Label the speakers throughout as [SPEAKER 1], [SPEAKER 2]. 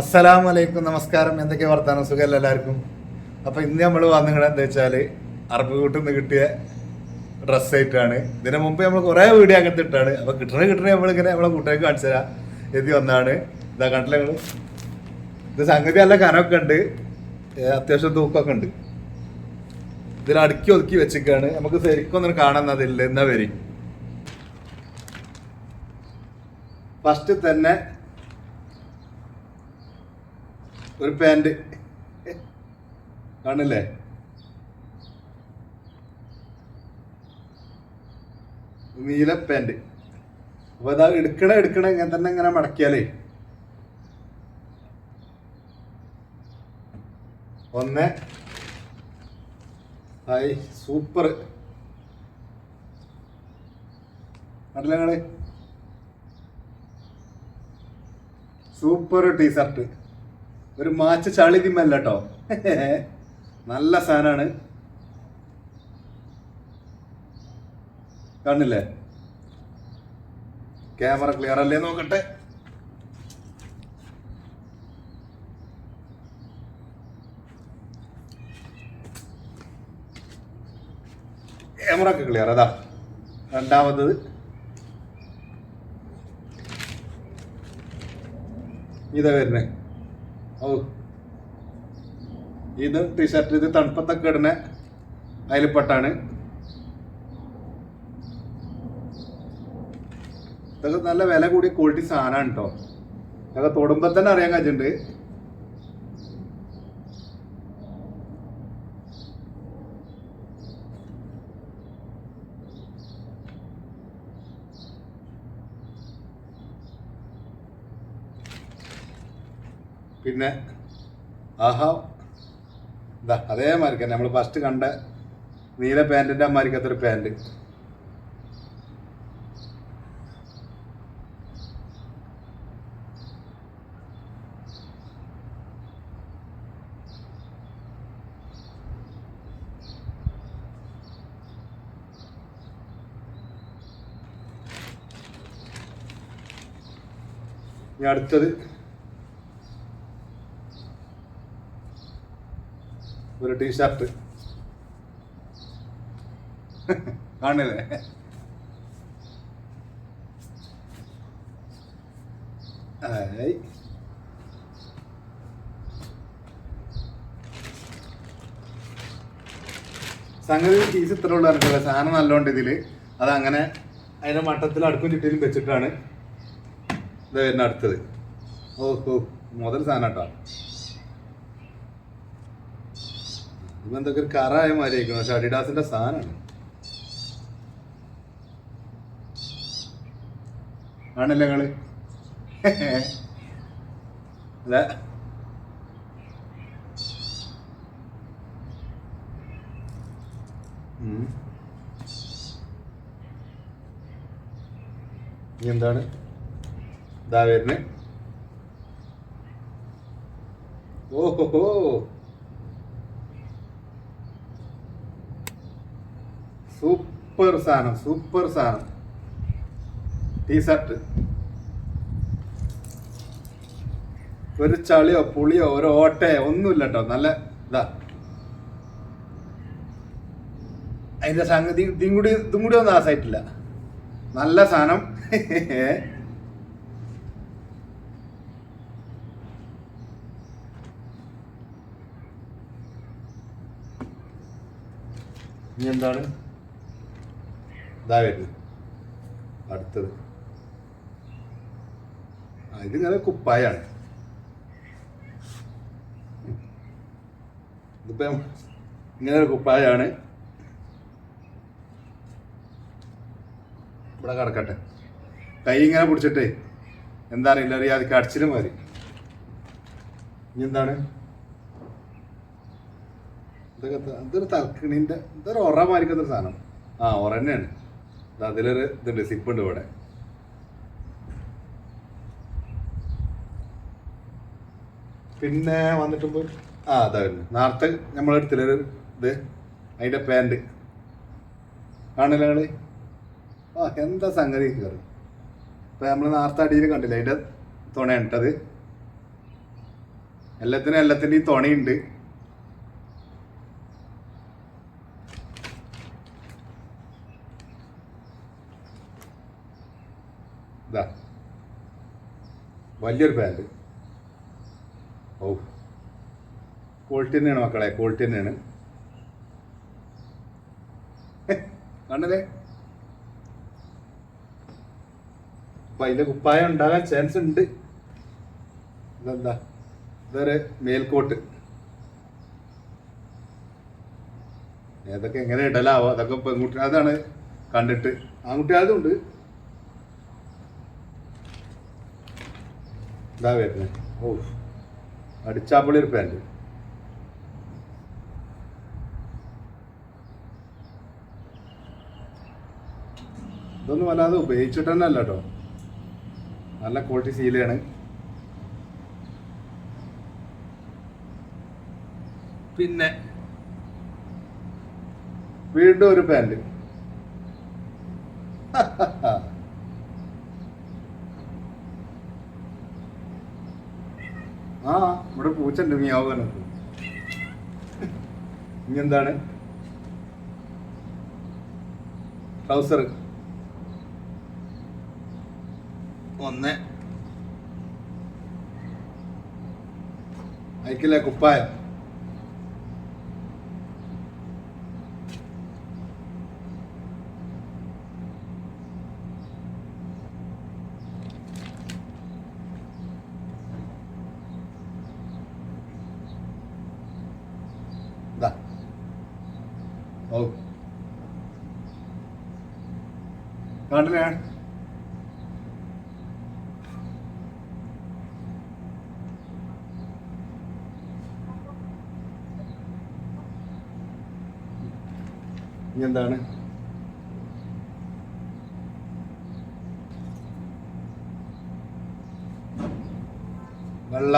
[SPEAKER 1] അസ്സലാമു അലൈക്കും നമസ്കാരം. എന്തൊക്കെ വർത്താനം? സുഖമല്ല എല്ലാവർക്കും? അപ്പോൾ ഇന്ന് നമ്മൾ വന്നിങ്ങനെ എന്താ വെച്ചാൽ അറബ് കൂട്ടിൽ നിന്ന് കിട്ടിയ ഡ്രസ്സ് ആയിട്ടാണ്. ഇതിന് മുമ്പ് നമ്മൾ കുറേ വീഡിയോ അങ്ങനത്തെ ഇട്ടാണ് അപ്പോൾ കിട്ടണ കിട്ടണ നമ്മളിങ്ങനെ നമ്മളെ കൂട്ടുകാർക്ക് കാണിച്ചു തരാം. എത്തി വന്നാണ്. ഇതാ കണ്ടില്ല നിങ്ങൾ ഇത് സംഗതി നല്ല കനമൊക്കെ ഉണ്ട്. അത്യാവശ്യം തൂക്കമൊക്കെ ഉണ്ട്. ഇതിൽ അടുക്കി ഒതുക്കി വെച്ചിട്ടാണ് നമുക്ക് ശരിക്കും ഒന്നും കാണുന്നതില്ല എന്നാ വരി. ഫസ്റ്റ് തന്നെ ഒരു പാന്റ് കാണില്ലേ നീല പാന്റ് അപ്പൊ ഇതാ എടുക്കണ എടുക്കണ ഇങ്ങനെ തന്നെ ഇങ്ങനെ മടക്കിയാലേ. ഒന്ന്. Hi super. കണ്ടില്ല സൂപ്പർ ടീഷർട്ട് ഒരു മാച്ച് ചളി തിമ്മല്ല കേട്ടോ നല്ല സാധനമാണ് കാണില്ലേ ക്യാമറ ക്ലിയർ അല്ലേ നോക്കട്ടെ? ക്യാമറ ഒക്കെ ക്ലിയർ അതാ. രണ്ടാമത്തത് ഇതാ വരുന്നത് ഓ ഇത് ടീഷർട്ട് ഇത് തണുപ്പത്തൊക്കെ ഇടുന്ന അയൽപ്പെട്ടാണ് ഇതൊക്കെ നല്ല വില കൂടിയ ക്വാളിറ്റി സാധനമാണ് കേട്ടോ ഇതൊക്കെ തൊടുമ്പോ തന്നെ അറിയാൻ കഴിച്ചിട്ടുണ്ട് പിന്നെ ആഹാ എന്താ അതേമാതിരി തന്നെ നമ്മൾ ഫസ്റ്റ് കണ്ട നീല പാന്റിന്റെ അമ്മാരിക്കത്തൊരു പാന്റ് ഇനി അടുത്തത് ഒരു ടീഷർട്ട് കാണില്ലേ ആയി. സംഗതി പീസ് ഇത്ര ഉള്ള അറിഞ്ഞില്ല സാധനം നല്ലോണ്ട് ഇതിൽ. അത് അങ്ങനെ അതിന്റെ മട്ടത്തിൽ അടുക്കും ചുറ്റിലും വെച്ചിട്ടാണ് ഇത് വരുന്ന അടുത്തത്. ഓഹോ മുതൽ സാധനം കേട്ടോ. ഇതെന്തൊക്കെ ഒരു കറായ മാതിരിയായിരിക്കും പക്ഷെ അഡിഡാസിന്റെ സാധനമാണ്. ആണല്ലേ നിങ്ങൾ അല്ല. ഇനി എന്താണ്? ഇതാ വരുന്നേ. ഓഹോ സൂപ്പർ സാധനം സൂപ്പർ സാധനം. ടീഷർട്ട് ഒരു ചളിയോ പുളിയോ ഒരു ഓട്ടയോ ഒന്നുമില്ല കേട്ടോ നല്ല ഇതാ. അതിന്റെ സംഗതി ഇതും കൂടി ഇതും കൂടി ഒന്നും ആസായിട്ടില്ല നല്ല സാധനം. ഇനി എന്താണ്? ഇതാ അടുത്തത്. ഇതിങ്ങനെ കുപ്പായാണ്. ഇതിപ്പോ ഇങ്ങനെ ഒരു കുപ്പായാണ്. ഇവിടെ കിടക്കട്ടെ. കൈ ഇങ്ങനെ പിടിച്ചിട്ടേ എന്താണ് അറിയാം അത് കടിച്ചിലും മതി ഇനി എന്താണ് ഇതൊക്കെ ഇതൊരു തലക്കിണിന്റെ ഇതൊരു ഒറ മാരിക്കുന്ന സാധനം. ആ ഒറ തന്നെയാണ്. അതിലൊരു ഇതുണ്ട് സിപ്പുണ്ട് ഇവിടെ. പിന്നെ വന്നിട്ടുമ്പോ ആ അതായിരുന്നു നേരത്തെ നമ്മളെടുത്തില്ലൊരു ഇത് അതിന്റെ പാന്റ് കാണില്ല നിങ്ങൾ? ആ എന്താ സംഗതി? കയറി ഇപ്പം നമ്മൾ നേരത്തെ അടിയിൽ കണ്ടില്ല അതിന്റെ തുണയുണ്ടത് എല്ലാത്തിനും എല്ലാത്തിന്റെയും തുണയുണ്ട് ഇതാ വലിയൊരു പാന്റ് ഓ ക്വാളിറ്റി തന്നെയാണ് മക്കളെ ക്വാളിറ്റി തന്നെയാണ്. കണ്ടല്ലേ? അപ്പൊ അതിന്റെ കുപ്പായം ഉണ്ടാകാൻ ചാൻസ് ഉണ്ട്. ഇതെന്താ? ഇതൊരു മേൽക്കോട്ട്. ഏതൊക്കെ എങ്ങനെ ഇടലാവോ അതൊക്കെ പെൺകുട്ടി അതാണ് കണ്ടിട്ട്. ആൺകുട്ടികളതും ഉണ്ട്. ഇതാ വരുന്നത് ഓ അടിച്ചാപ്പൊളി ഒരു പാന്റ്. ഇതൊന്നും വല്ലാതെ ഉപയോഗിച്ചിട്ട് തന്നെ അല്ല കേട്ടോ. നല്ല ക്വാളിറ്റി സീലയാണ് പിന്നെ വീണ്ടും ഒരു പാന്റ്. ആ ഇവിടെ പൂച്ചുണ്ട് മിയാവാനോ ഇനി എന്താണ് ട്രൗസർ ഒന്ന്. അയക്കില്ല കുപ്പായം? ഓ. കണ്ടില്ലേ? ഇനി എന്താണ്? വെള്ള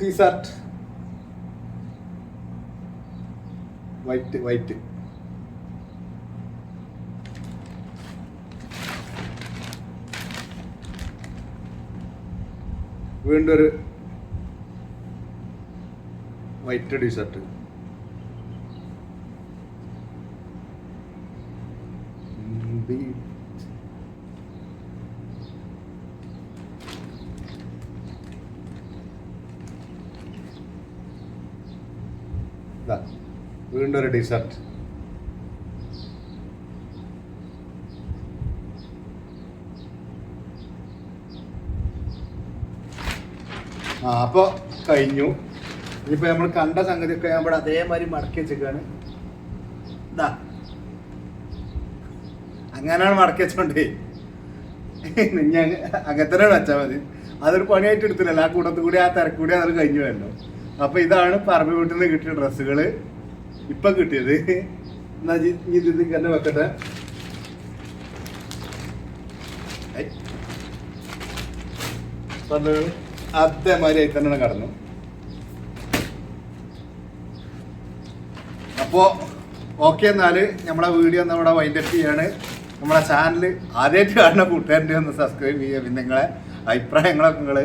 [SPEAKER 1] ടീഷർട്ട് വൈറ്റ് വൈറ്റ്. വീണ്ടും ഒരു വൈറ്റ് ടീഷർട്ട് വീണ്ടും ഒരു ടീഷർട്ട് ആ അപ്പോൾ കഴിഞ്ഞു. ഇനിയിപ്പോൾ നമ്മൾ കണ്ട സംഗതിയൊക്കെ നമ്മൾ അതേമാതിരി മടക്കി വെച്ചേക്കാണ്. ഇതാ അങ്ങനെയാണ് മടക്കി വെച്ചോണ്ടേ. ഞാൻ അങ്ങനെ വെച്ചാൽ മതി. അതൊരു പണിയായിട്ട് എടുത്തില്ല ആ കൂട്ടത്തിൽ കൂടി ആ തിരക്കൂടി അത് കഴിഞ്ഞു വരണം അപ്പൊ ഇതാണ് പറമ്പ് വീട്ടിൽ നിന്ന് കിട്ടിയ ഡ്രസ്സുകൾ ഇപ്പൊ കിട്ടിയത്. എന്നാ ഇത് തന്നെ വെക്കട്ടെ. ഐ. അതേമാതിരി ആയി കടന്നു അപ്പോൾ ഓക്കെ എന്നാൽ നമ്മളെ വീഡിയോ ഒന്ന് ഇവിടെ വൈൻഡപ്പ് ചെയ്യാണ്. നമ്മളെ ചാനൽ ആദ്യമായിട്ട് കാണുന്ന കൂട്ടുകാരന്റെ ഒന്ന് സബ്സ്ക്രൈബ് ചെയ്യുക. പിന്നെ നിങ്ങളെ അഭിപ്രായങ്ങളൊക്കെ നിങ്ങൾ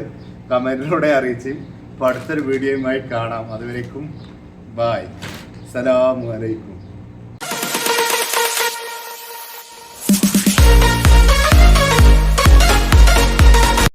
[SPEAKER 1] കമന്റിലൂടെ അറിയിച്ച് അപ്പോൾ അടുത്തൊരു വീഡിയോയുമായി കാണാം. അതുവരേക്കും ബായ് സലാമു അലൈക്കും.